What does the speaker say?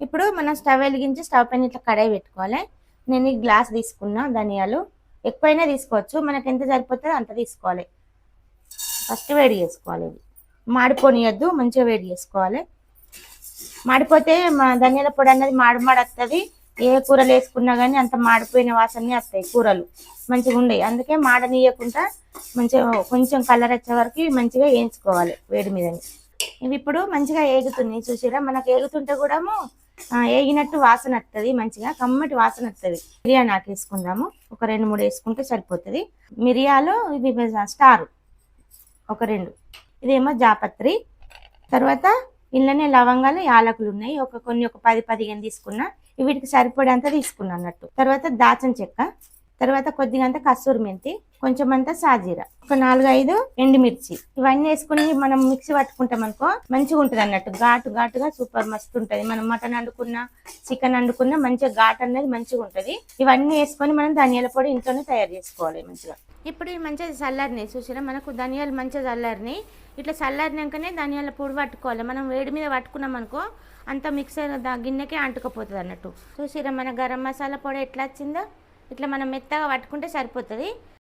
ఇప్పుడు మనం స్టవ్ వెలిగించి స్టవ్ పైన ఇట్లా కడాయి పెట్టుకోవాలి. నేను ఈ గ్లాస్ తీసుకున్నా ధనియాలు. ఎక్కువైనా తీసుకోవచ్చు. మనకి ఎంత సరిపోతుందో అంత తీసుకోవాలి. ఫస్ట్ వేడి చేసుకోవాలి. ఇవి మాడిపోనియద్దు మంచిగా వేడి చేసుకోవాలి. మాడిపోతే మా ధనియాల పొడి అన్నది మాడి మాడి వస్తుంది ఏ కూరలు వేసుకున్నా కానీ అంత మాడిపోయిన వాసనే వస్తాయి కూరలు. మంచిగా ఉండవు అందుకే మాడనీయకుండా మంచిగా కొంచెం కలర్ వచ్చే వరకు మంచిగా వేయించుకోవాలి వేడి మీదని. ఇవి ఇప్పుడు మంచిగా ఏగుతున్నాయి. చూసిరా మనకు ఏగుతుంటే కూడా ఏగినట్టు వాసన వస్తుంది మంచిగా కమ్మటి వాసన వస్తుంది బిర్యానీ ఆకు వేసుకుందాము. ఒక రెండు మూడు వేసుకుంటే సరిపోతుంది. మిరియాలు ఇవి స్టార్. ఒక రెండు. ఇదేమో జాపత్రి. తర్వాత ఇంట్లోనే లవంగాలు యాలకులు ఉన్నాయి. ఒక కొన్ని ఒక పది పదిహేను తీసుకున్నా. వీటికి సరిపడేంత తీసుకున్నా అన్నట్టు. తర్వాత దాచం చెక్క. తర్వాత కొద్దిగా అంతా కస్తూరి మెంతి కొంచెం అంత సాజీర. ఒక నాలుగు ఐదు ఎండుమిర్చి. ఇవన్నీ వేసుకుని మనం మిక్సీ పట్టుకుంటాం అనుకో మంచిగా ఉంటుంది అన్నట్టు. ఘాటు ఘాటుగా సూపర్ మస్తు ఉంటుంది. మనం మటన్ వండుకున్నా చికెన్ వండుకున్నా మంచిగా ఘాట్ అనేది మంచిగా ఉంటుంది. ఇవన్నీ వేసుకొని మనం ధనియాల పొడి ఇంట్లోనే తయారు చేసుకోవాలి మంచిగా. ఇప్పుడు ఈ మంచిగా చల్లారినాయి చూసినా మనకు ధనియాలు మంచిగా చల్లారినాయి. ఇట్లా చల్లారినాకనే ధనియాల పొడి పట్టుకోవాలి. మనం వేడి మీద పట్టుకున్నాం అనుకో అంత మిక్సర్ దా గిన్నెకే అంటుకపోతుంది అన్నట్టు. చూసిరా మన గరం మసాలా పొడి ఎట్లా వచ్చిందో? ఇట్లా మనం మెత్తగా పట్టుకుంటే సరిపోతుంది.